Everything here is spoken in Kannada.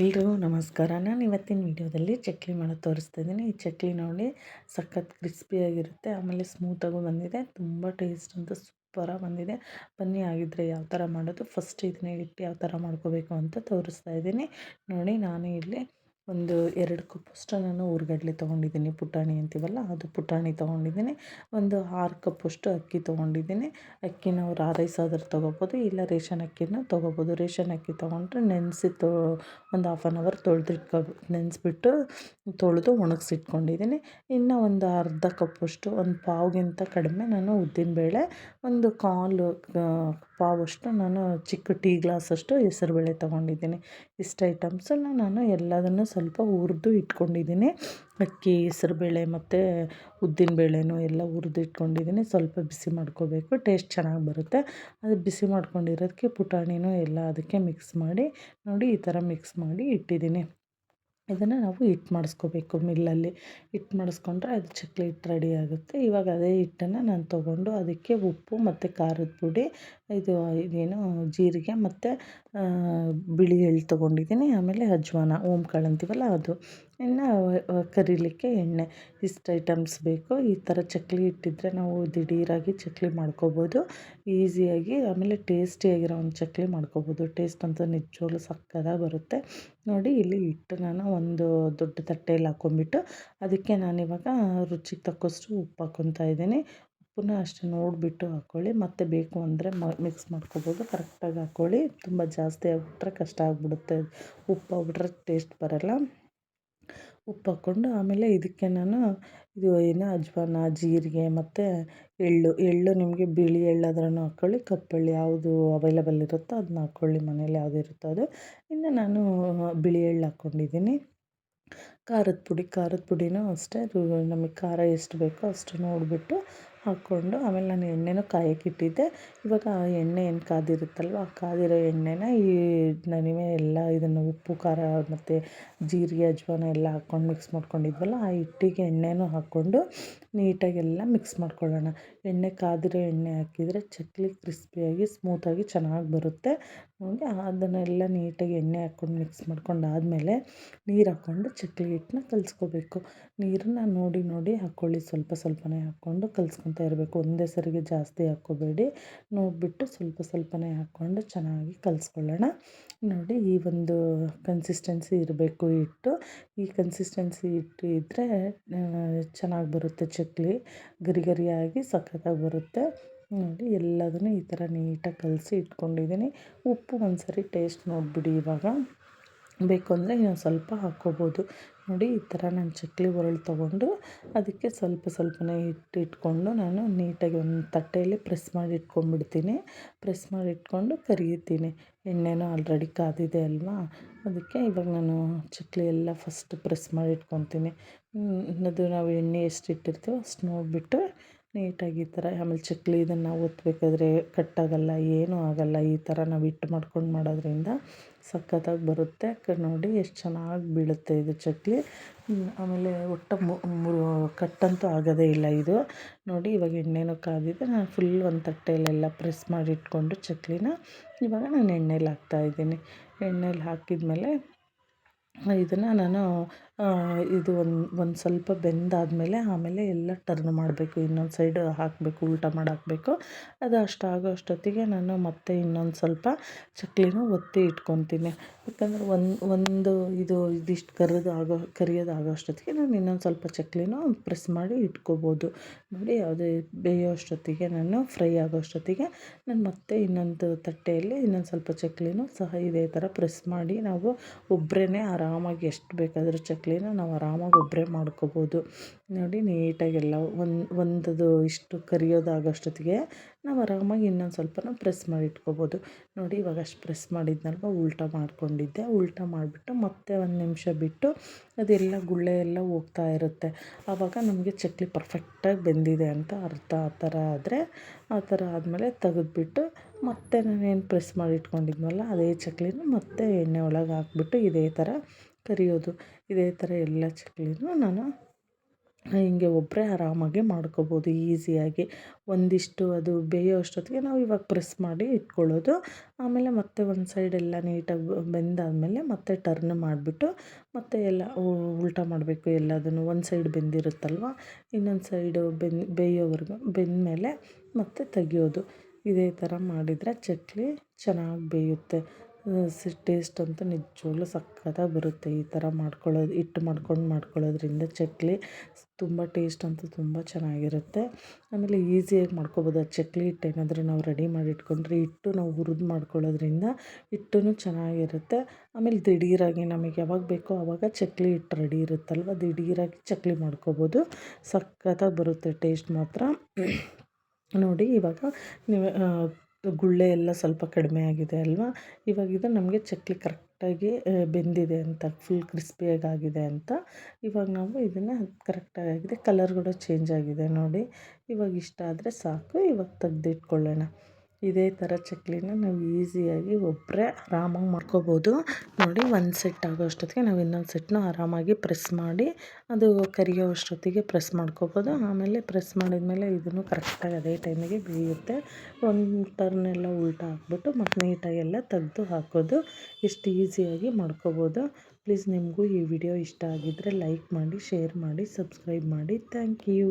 ಎಲ್ರಿಗೂ ನಮಸ್ಕಾರ. ನಾನು ಇವತ್ತಿನ ವಿಡಿಯೋದಲ್ಲಿ ಚಕ್ಲಿ ಮಾಡೋದು ತೋರಿಸ್ತಾ ಇದ್ದೀನಿ. ಈ ಚಕ್ಲಿ ನೋಡಿ ಸಖತ್ ಕ್ರಿಸ್ಪಿಯಾಗಿರುತ್ತೆ ಆಮೇಲೆ ಸ್ಮೂತಾಗೂ ಬಂದಿದೆ. ತುಂಬ ಟೇಸ್ಟ್ ಅಂತ ಸೂಪರಾಗಿ ಬಂದಿದೆ. ಬನ್ನಿ ಆಗಿದ್ದರೆ ಯಾವ ಥರ ಮಾಡೋದು? ಫಸ್ಟ್ ಇದನ್ನ ಇಟ್ಟು ಯಾವ ಥರ ಮಾಡ್ಕೋಬೇಕು ಅಂತ ತೋರಿಸ್ತಾ ಇದ್ದೀನಿ. ನೋಡಿ, ನಾನು ಇಲ್ಲಿ ಒಂದು ಎರಡು ಕಪ್ಪಷ್ಟು ನಾನು ಹುರ್ಗಡ್ಲೆ ತೊಗೊಂಡಿದ್ದೀನಿ. ಪುಟಾಣಿ ಅಂತೀವಲ್ಲ, ಅದು ಪುಟಾಣಿ ತೊಗೊಂಡಿದ್ದೀನಿ. ಒಂದು ಆರು ಕಪ್ಪಷ್ಟು ಅಕ್ಕಿ ತೊಗೊಂಡಿದ್ದೀನಿ. ಅಕ್ಕಿ ನಾವು ರಾ ರೈಸ್ ತೊಗೋಬೋದು, ಇಲ್ಲ ರೇಷನ್ ಅಕ್ಕಿನ ತೊಗೋಬೋದು. ರೇಷನ್ ಅಕ್ಕಿ ತೊಗೊಂಡ್ರೆ ನೆನೆಸಿ ತೊ, ಒಂದು ಹಾಫ್ ಆನ್ ಅವರ್ ತೊಳೆದಿಟ್ಕೊ, ನೆನೆಸ್ಬಿಟ್ಟು ತೊಳೆದು ಒಣಗಿಸಿಟ್ಕೊಂಡಿದ್ದೀನಿ. ಇನ್ನು ಒಂದು ಅರ್ಧ ಕಪ್ಪಷ್ಟು ಒಂದು ಪಾವ್ಗಿಂತ ಕಡಿಮೆ ನಾನು ಉದ್ದಿನಬೇಳೆ, ಒಂದು ಕಾಲು ಪಾವಷ್ಟು ನಾನು ಚಿಕ್ಕ ಟೀ ಗ್ಲಾಸಷ್ಟು ಹೆಸರುಬೇಳೆ ತೊಗೊಂಡಿದ್ದೀನಿ. ಇಷ್ಟು ಐಟಮ್ಸನ್ನು ನಾನು ಎಲ್ಲದನ್ನು ಸ್ವಲ್ಪ ಹುರಿದು ಇಟ್ಕೊಂಡಿದ್ದೀನಿ. ಅಕ್ಕಿ ಹೆಸರುಬೇಳೆ ಮತ್ತು ಉದ್ದಿನಬೇಳೆನೂ ಎಲ್ಲ ಹುರಿದು ಇಟ್ಕೊಂಡಿದ್ದೀನಿ. ಸ್ವಲ್ಪ ಬಿಸಿ ಮಾಡ್ಕೋಬೇಕು. ಟೇಸ್ಟ್ ಚೆನ್ನಾಗಿ ಬರುತ್ತೆ. ಅದು ಬಿಸಿ ಮಾಡ್ಕೊಂಡಿರೋದಕ್ಕೆ ಪುಟಾಣಿನೂ ಎಲ್ಲ ಅದಕ್ಕೆ ಮಿಕ್ಸ್ ಮಾಡಿ, ನೋಡಿ ಈ ಥರ ಮಿಕ್ಸ್ ಮಾಡಿ ಇಟ್ಟಿದ್ದೀನಿ. ಇದನ್ನು ನಾವು ಹಿಟ್ಟು ಮಾಡಿಸ್ಕೋಬೇಕು ಮಿಲ್ಲಲ್ಲಿ. ಹಿಟ್ಟು ಮಾಡಿಸ್ಕೊಂಡ್ರೆ ಅದು ಚಕ್ಲಿ ಹಿಟ್ಟು ರೆಡಿ ಆಗುತ್ತೆ. ಇವಾಗ ಅದೇ ಹಿಟ್ಟನ್ನು ನಾನು ತೊಗೊಂಡು ಅದಕ್ಕೆ ಉಪ್ಪು ಮತ್ತು ಖಾರದ ಪುಡಿ ಇದು ಇದೇನು ಜೀರಿಗೆ ಮತ್ತು ಬಿಳಿ ಎಳ್ಳು ತೊಗೊಂಡಿದ್ದೀನಿ. ಆಮೇಲೆ ಅಜ್ವಾನ, ಓಂಕಾಳು ಅಂತೀವಲ್ಲ ಅದು. ಇನ್ನು ಕರಿಲಿಕ್ಕೆ ಎಣ್ಣೆ. ಇಷ್ಟು ಐಟಮ್ಸ್ ಬೇಕು. ಈ ಥರ ಚಕ್ಲಿ ಇಟ್ಟಿದ್ರೆ ನಾವು ದಿಢೀರಾಗಿ ಚಕ್ಲಿ ಮಾಡ್ಕೋಬೋದು. ಈಸಿಯಾಗಿ, ಆಮೇಲೆ ಟೇಸ್ಟಿಯಾಗಿರೋ ಒಂದು ಚಕ್ಲಿ ಮಾಡ್ಕೋಬೋದು. ಟೇಸ್ಟ್ ಅಂತೂ ನಿಜವಾಗ್ಲೂ ಸಕ್ಕತ್ತಾಗಿ ಬರುತ್ತೆ. ನೋಡಿ, ಇಲ್ಲಿ ಹಿಟ್ಟು ನಾನು ಒಂದು ದೊಡ್ಡ ತಟ್ಟೆಯಲ್ಲಿ ಹಾಕ್ಕೊಂಬಿಟ್ಟು ಅದಕ್ಕೆ ನಾನಿವಾಗ ರುಚಿಗೆ ತಕ್ಕಷ್ಟು ಉಪ್ಪು ಹಾಕ್ಕೊತಾ ಇದ್ದೀನಿ. ಉಪ್ಪನ್ನ ಅಷ್ಟೇ ನೋಡಿಬಿಟ್ಟು ಹಾಕ್ಕೊಳ್ಳಿ ಮತ್ತೆ ಬೇಕು ಅಂದರೆ ಮಿಕ್ಸ್ ಮಾಡ್ಕೊಬೋದು. ಕರೆಕ್ಟಾಗಿ ಹಾಕ್ಕೊಳ್ಳಿ ತುಂಬ ಜಾಸ್ತಿ ಆಗಿಬಿಟ್ರೆ ಕಷ್ಟ ಆಗಿಬಿಡುತ್ತೆ. ಉಪ್ಪು ಹಾಕ್ಬಿಟ್ರೆ ಟೇಸ್ಟ್ ಬರೋಲ್ಲ. ಉಪ್ಪು ಹಾಕ್ಕೊಂಡು ಆಮೇಲೆ ಇದಕ್ಕೆ ನಾನು ಇದು ಏನು ಅಜ್ವಾನ, ಜೀರಿಗೆ ಮತ್ತು ಎಳ್ಳು. ಎಳ್ಳು ನಿಮಗೆ ಬಿಳಿ ಎಳ್ಳಾದ್ರೂ ಹಾಕ್ಕೊಳ್ಳಿ ಕಪ್ಪೆಳ್ಳು ಯಾವುದು ಅವೈಲಬಲ್ ಇರುತ್ತೋ ಅದನ್ನ ಹಾಕ್ಕೊಳ್ಳಿ ಮನೇಲಿ ಯಾವುದು ಇರುತ್ತೋ ಅದು. ಇನ್ನು ನಾನು ಬಿಳಿ ಎಳ್ಳು ಹಾಕ್ಕೊಂಡಿದ್ದೀನಿ. ಖಾರದ ಪುಡಿ, ಖಾರದ ಪುಡಿನೂ ಅಷ್ಟೇ. ನಮಗೆ ಖಾರ ಎಷ್ಟು ಬೇಕೋ ಅಷ್ಟು ನೋಡಿಬಿಟ್ಟು ಹಾಕ್ಕೊಂಡು ಆಮೇಲೆ ನಾನು ಎಣ್ಣೆನೂ ಕಾಯೋಕ್ಕಿಟ್ಟಿದ್ದೆ ಇವಾಗ ಎಣ್ಣೆ ಏನು ಕಾದಿರುತ್ತಲ್ವ ಆ ಕಾದಿರೋ ಎಣ್ಣೆನ ಈ ನನಗೆ ಎಲ್ಲ ಇದನ್ನು ಉಪ್ಪು, ಖಾರ ಮತ್ತು ಜೀರಿಗೆ, ಅಜ್ವಾನ ಎಲ್ಲ ಹಾಕ್ಕೊಂಡು ಮಿಕ್ಸ್ ಮಾಡ್ಕೊಂಡಿದ್ವಲ್ಲ ಆ ಹಿಟ್ಟಿಗೆ ಎಣ್ಣೆನೂ ಹಾಕ್ಕೊಂಡು ನೀಟಾಗಿ ಎಲ್ಲ ಮಿಕ್ಸ್ ಮಾಡ್ಕೊಳ್ಳೋಣ. ಎಣ್ಣೆ ಕಾದಿರೋ ಎಣ್ಣೆ ಹಾಕಿದರೆ ಚಕ್ಲಿ ಕ್ರಿಸ್ಪಿಯಾಗಿ ಸ್ಮೂತಾಗಿ ಚೆನ್ನಾಗಿ ಬರುತ್ತೆ. ನೋಡಿ ಅದನ್ನೆಲ್ಲ ನೀಟಾಗಿ ಎಣ್ಣೆ ಹಾಕ್ಕೊಂಡು ಮಿಕ್ಸ್ ಮಾಡ್ಕೊಂಡು ಆದಮೇಲೆ ನೀರು ಹಾಕ್ಕೊಂಡು ಚಕ್ಲಿ ಹಿಟ್ಟನ್ನ ಕಲಿಸ್ಕೋಬೇಕು. ನೀರನ್ನ ನೋಡಿ ನೋಡಿ ಹಾಕ್ಕೊಳ್ಳಿ. ಸ್ವಲ್ಪ ಸ್ವಲ್ಪನೇ ಹಾಕ್ಕೊಂಡು ಕಲಿಸ್ಕೊತಾ ಇರಬೇಕು. ಒಂದೇ ಸರಿಗೆ ಜಾಸ್ತಿ ಹಾಕ್ಕೋಬೇಡಿ. ನೋಡಿಬಿಟ್ಟು ಸ್ವಲ್ಪ ಸ್ವಲ್ಪನೇ ಹಾಕ್ಕೊಂಡು ಚೆನ್ನಾಗಿ ಕಲಿಸ್ಕೊಳ್ಳೋಣ. ನೋಡಿ ಈ ಒಂದು ಕನ್ಸಿಸ್ಟೆನ್ಸಿ ಇರಬೇಕು ಹಿಟ್ಟು. ಈ ಕನ್ಸಿಸ್ಟೆನ್ಸಿ ಹಿಟ್ಟು ಇದ್ದರೆ ಚೆನ್ನಾಗಿ ಬರುತ್ತೆ ಚಕ್ಲಿ. ಗರಿ ಗರಿಯಾಗಿ ಸಖತ್ತಾಗಿ ಬರುತ್ತೆ. ನೋಡಿ ಎಲ್ಲದನ್ನು ಈ ಥರ ನೀಟಾಗಿ ಕಲಸಿ ಇಟ್ಕೊಂಡಿದ್ದೀನಿ. ಉಪ್ಪು ಒಂದು ಸರಿ ಟೇಸ್ಟ್ ನೋಡಿಬಿಡಿ ಇವಾಗ. ಬೇಕು ಅಂದರೆ ಇನ್ನೊಂದು ಸ್ವಲ್ಪ ಹಾಕ್ಕೋಬೋದು. ನೋಡಿ ಈ ಥರ ನಾನು ಚಕ್ಲಿ ಒರಳು ತೊಗೊಂಡು ಅದಕ್ಕೆ ಸ್ವಲ್ಪ ಸ್ವಲ್ಪನೇ ಹಿಟ್ಟು ಇಟ್ಕೊಂಡು ನಾನು ನೀಟಾಗಿ ಒಂದು ತಟ್ಟೆಯಲ್ಲಿ ಪ್ರೆಸ್ ಮಾಡಿ ಇಟ್ಕೊಂಡ್ಬಿಡ್ತೀನಿ. ಪ್ರೆಸ್ ಮಾಡಿ ಇಟ್ಕೊಂಡು ಕರಿತೀನಿ. ಎಣ್ಣೆನೂ ಆಲ್ರೆಡಿ ಕಾದಿದೆ ಅಲ್ವಾ? ಅದಕ್ಕೆ ಇವಾಗ ನಾನು ಚಕ್ಲಿ ಎಲ್ಲ ಫಸ್ಟ್ ಪ್ರೆಸ್ ಮಾಡಿ ಇಟ್ಕೊತೀನಿ. ಅದು ನಾವು ಎಣ್ಣೆ ಎಷ್ಟು ಇಟ್ಟಿರ್ತೀವೋ ಅಷ್ಟು ನೋಡಿಬಿಟ್ಟು ನೀಟಾಗಿ ಈ ಥರ, ಆಮೇಲೆ ಚಕ್ಲಿ ಇದನ್ನು ಒತ್ತಬೇಕಾದ್ರೆ ಕಟ್ಟಾಗಲ್ಲ, ಏನೂ ಆಗಲ್ಲ, ಈ ಥರ ನಾವು ಹಿಟ್ಟು ಮಾಡ್ಕೊಂಡು ಮಾಡೋದ್ರಿಂದ ಸಖತ್ತಾಗಿ ಬರುತ್ತೆ. ನೋಡಿ ಎಷ್ಟು ಚೆನ್ನಾಗಿ ಬೀಳುತ್ತೆ ಇದು ಚಕ್ಲಿ. ಆಮೇಲೆ ಒಟ್ಟು ಕಟ್ಟಂತೂ ಆಗೋದೇ ಇಲ್ಲ ಇದು. ನೋಡಿ ಇವಾಗ ಎಣ್ಣೆನೂ ಕಾದಿದೆ, ನಾನು ಫುಲ್ ಒಂದು ತಟ್ಟೆಯಲ್ಲೆಲ್ಲ ಪ್ರೆಸ್ ಮಾಡಿ ಇಟ್ಕೊಂಡು ಚಕ್ಲಿನ ಇವಾಗ ನಾನು ಎಣ್ಣೆಲಿ ಹಾಕ್ತಾಯಿದ್ದೀನಿ ಎಣ್ಣೆಲಿ ಹಾಕಿದ್ಮೇಲೆ ಇದನ್ನು ನಾನು ಇದು ಒಂದು ಒಂದು ಸ್ವಲ್ಪ ಬೆಂದಾದಮೇಲೆ ಆಮೇಲೆ ಎಲ್ಲ ಟರ್ನ್ ಮಾಡಬೇಕು. ಇನ್ನೊಂದು ಸೈಡ್ ಹಾಕಬೇಕು ಊಟ ಮಾಡಿ ಹಾಕಬೇಕು. ಅದು ಅಷ್ಟಾಗೋ ಅಷ್ಟೊತ್ತಿಗೆ ನಾನು ಮತ್ತೆ ಇನ್ನೊಂದು ಸ್ವಲ್ಪ ಚಕ್ಲಿನ ಒತ್ತಿ ಇಟ್ಕೊತೀನಿ. ಯಾಕಂದರೆ ಒಂದು ಒಂದು ಇದು ಇದಿಷ್ಟು ಕರಿದು ಆಗೋ ಕರಿಯೋದು ಆಗೋ ಅಷ್ಟೊತ್ತಿಗೆ ನಾನು ಇನ್ನೊಂದು ಸ್ವಲ್ಪ ಚಕ್ಲಿನ ಪ್ರೆಸ್ ಮಾಡಿ ಇಟ್ಕೋಬೋದು. ನೋಡಿ, ಅದು ಬೇಯೋ ಅಷ್ಟೊತ್ತಿಗೆ ನಾನು ಫ್ರೈ ಆಗೋ ಅಷ್ಟೊತ್ತಿಗೆ ನಾನು ಮತ್ತೆ ಇನ್ನೊಂದು ತಟ್ಟೆಯಲ್ಲಿ ಇನ್ನೊಂದು ಸ್ವಲ್ಪ ಚಕ್ಲಿನೂ ಸಹ ಇದೇ ಥರ ಪ್ರೆಸ್ ಮಾಡಿ ನಾವು ಒಬ್ಬರೇ ಆರಾಮಾಗಿ ಎಷ್ಟು ಬೇಕಾದರೂ ಚಕ್ಲಿನ ನಾವು ಆರಾಮಾಗಿ ಒಬ್ಬರೇ ಮಾಡ್ಕೋಬೋದು. ನೋಡಿ ನೀಟಾಗೆಲ್ಲ ಒಂದು, ಒಂದದು ಇಷ್ಟು ಕರಿಯೋದಾಗೋಷ್ಟೊತ್ತಿಗೆ ನಾವು ಆರಾಮಾಗಿ ಇನ್ನೊಂದು ಸ್ವಲ್ಪನ ಪ್ರೆಸ್ ಮಾಡಿ ಇಟ್ಕೋಬೋದು. ನೋಡಿ, ಇವಾಗ ಅಷ್ಟು ಪ್ರೆಸ್ ಮಾಡಿದ್ನಲ್ವ, ಉಲ್ಟಾ ಮಾಡ್ಕೊಂಡಿದ್ದೆ. ಉಲ್ಟಾ ಮಾಡಿಬಿಟ್ಟು ಮತ್ತೆ ಒಂದು ನಿಮಿಷ ಬಿಟ್ಟು ಅದೆಲ್ಲ ಗುಳ್ಳೆ ಎಲ್ಲ ಹೋಗ್ತಾ ಇರುತ್ತೆ. ಆವಾಗ ನಮಗೆ ಚಕ್ಲಿ ಪರ್ಫೆಕ್ಟಾಗಿ ಬೆಂದಿದೆ ಅಂತ ಅರ್ಥ. ಆ ಥರ ಆದರೆ, ಆ ಥರ ಆದಮೇಲೆ ತೆಗೆದ್ಬಿಟ್ಟು ಮತ್ತೆ ನಾನೇನು ಪ್ರೆಸ್ ಮಾಡಿ ಇಟ್ಕೊಂಡಿದ್ನಲ್ಲ, ಅದೇ ಚಕ್ಲಿನ ಮತ್ತೆ ಎಣ್ಣೆ ಒಳಗೆ ಹಾಕ್ಬಿಟ್ಟು ಇದೇ ಥರ ಕರಿಯೋದು. ಇದೇ ಥರ ಎಲ್ಲ ಚಕ್ಲಿನೂ ನಾನು ಹಿಂಗೆ ಒಬ್ಬರೇ ಆರಾಮಾಗಿ ಮಾಡ್ಕೊಬೋದು, ಈಸಿಯಾಗಿ. ಒಂದಿಷ್ಟು ಅದು ಬೇಯೋ ಅಷ್ಟೊತ್ತಿಗೆ ನಾವು ಇವಾಗ ಪ್ರೆಸ್ ಮಾಡಿ ಇಟ್ಕೊಳ್ಳೋದು. ಆಮೇಲೆ ಮತ್ತೆ ಒಂದು ಸೈಡ್ ಎಲ್ಲ ನೀಟಾಗಿ ಬೆಂದಾದಮೇಲೆ ಮತ್ತೆ ಟರ್ನ್ ಮಾಡಿಬಿಟ್ಟು ಮತ್ತೆ ಎಲ್ಲ ಉಲ್ಟಾ ಮಾಡಬೇಕು ಎಲ್ಲದನ್ನು. ಒಂದು ಸೈಡ್ ಬೆಂದಿರುತ್ತಲ್ವ? ಇನ್ನೊಂದು ಸೈಡು ಬೆಂದು ಬೇಯೋವರೆಗೂ ಬೆಂದಮೇಲೆ ಮತ್ತೆ ತೆಗಿಯೋದು. ಇದೇ ಥರ ಮಾಡಿದರೆ ಚಕ್ಕುಲಿ ಚೆನ್ನಾಗಿ ಬೇಯುತ್ತೆ. ಸಿ ಟೇಸ್ಟ್ ಅಂತೂ ನಿಜವಾಗ್ಲೂ ಸಕ್ಕತ್ತಾಗಿ ಬರುತ್ತೆ ಈ ಥರ ಮಾಡ್ಕೊಳ್ಳೋದು ಹಿಟ್ಟು ಮಾಡ್ಕೊಂಡು ಮಾಡ್ಕೊಳ್ಳೋದ್ರಿಂದ ಚಕ್ಕುಲಿ ತುಂಬ ಟೇಸ್ಟ್ ಅಂತೂ ತುಂಬ ಚೆನ್ನಾಗಿರುತ್ತೆ. ಆಮೇಲೆ ಈಸಿಯಾಗಿ ಮಾಡ್ಕೊಬೋದು. ಆ ಚಕ್ಕುಲಿ ಹಿಟ್ಟು ಏನಾದರೂ ನಾವು ರೆಡಿ ಮಾಡಿ ಇಟ್ಕೊಂಡ್ರೆ ಹಿಟ್ಟು ನಾವು ಹುರಿದು ಮಾಡ್ಕೊಳ್ಳೋದ್ರಿಂದ ಹಿಟ್ಟು ಚೆನ್ನಾಗಿರುತ್ತೆ. ಆಮೇಲೆ ದಿಢೀರಾಗಿ ನಮಗೆ ಯಾವಾಗ ಬೇಕೋ ಆವಾಗ ಚಕ್ಕುಲಿ ಹಿಟ್ಟು ರೆಡಿ ಇರುತ್ತಲ್ವ, ದಿಢೀರಾಗಿ ಚಕ್ಕುಲಿ ಮಾಡ್ಕೊಬೋದು. ಸಕ್ಕತ್ತಾಗಿ ಬರುತ್ತೆ ಟೇಸ್ಟ್ ಮಾತ್ರ. ನೋಡಿ ಇವಾಗ ನೀವು ಗುಳ್ಳೆ ಎಲ್ಲ ಸ್ವಲ್ಪ ಕಡಿಮೆ ಆಗಿದೆ ಅಲ್ವಾ? ಇವಾಗ ಇದು ನಮಗೆ ಚಕ್ಲಿ ಕರೆಕ್ಟಾಗಿ ಬೆಂದಿದೆ ಅಂತ ಫುಲ್ ಕ್ರಿಸ್ಪಿಯಾಗಿ ಆಗಿದೆ ಅಂತ. ಇವಾಗ ನಾವು ಇದನ್ನು ಕರೆಕ್ಟಾಗಿ ಆಗಿದೆ ಕಲರ್ ಕೂಡ ಚೇಂಜ್ ಆಗಿದೆ ನೋಡಿ. ಇವಾಗ ಇಷ್ಟ ಆದರೆ ಸಾಕು, ಇವಾಗ ತೆಗ್ದಿಟ್ಕೊಳ್ಳೋಣ. ಇದೇ ಥರ ಚಕ್ಲಿನ ನಾವು ಈಸಿಯಾಗಿ ಒಬ್ಬರೇ ಆರಾಮಾಗಿ ಮಾಡ್ಕೋಬೋದು. ನೋಡಿ ಒಂದು ಸೆಟ್ ಆಗೋ ಅಷ್ಟೊತ್ತಿಗೆ ನಾವು ಇನ್ನೊಂದು ಸೆಟ್ನ ಆರಾಮಾಗಿ ಪ್ರೆಸ್ ಮಾಡಿ, ಅದು ಕರಿಯೋ ಅಷ್ಟೊತ್ತಿಗೆ ಪ್ರೆಸ್ ಮಾಡ್ಕೋಬೋದು. ಆಮೇಲೆ ಪ್ರೆಸ್ ಮಾಡಿದ್ಮೇಲೆ ಇದನ್ನು ಕರೆಕ್ಟಾಗಿ ಅದೇ ಟೈಮಿಗೆ ಬೇಯುತ್ತೆ. ಒಂದು ಟರ್ನ್ ಎಲ್ಲ ಉಲ್ಟಾ ಹಾಕ್ಬಿಟ್ಟು ಮತ್ತು ನೀಟಾಗಿ ಎಲ್ಲ ತೆಗ್ದು ಹಾಕೋದು ಇಷ್ಟು ಈಸಿಯಾಗಿ ಮಾಡ್ಕೋಬೋದು. ಪ್ಲೀಸ್ ನಿಮಗೂ ಈ ವಿಡಿಯೋ ಇಷ್ಟ ಆಗಿದ್ದರೆ ಲೈಕ್ ಮಾಡಿ ಶೇರ್ ಮಾಡಿ ಸಬ್ಸ್ಕ್ರೈಬ್ ಮಾಡಿ. Thank you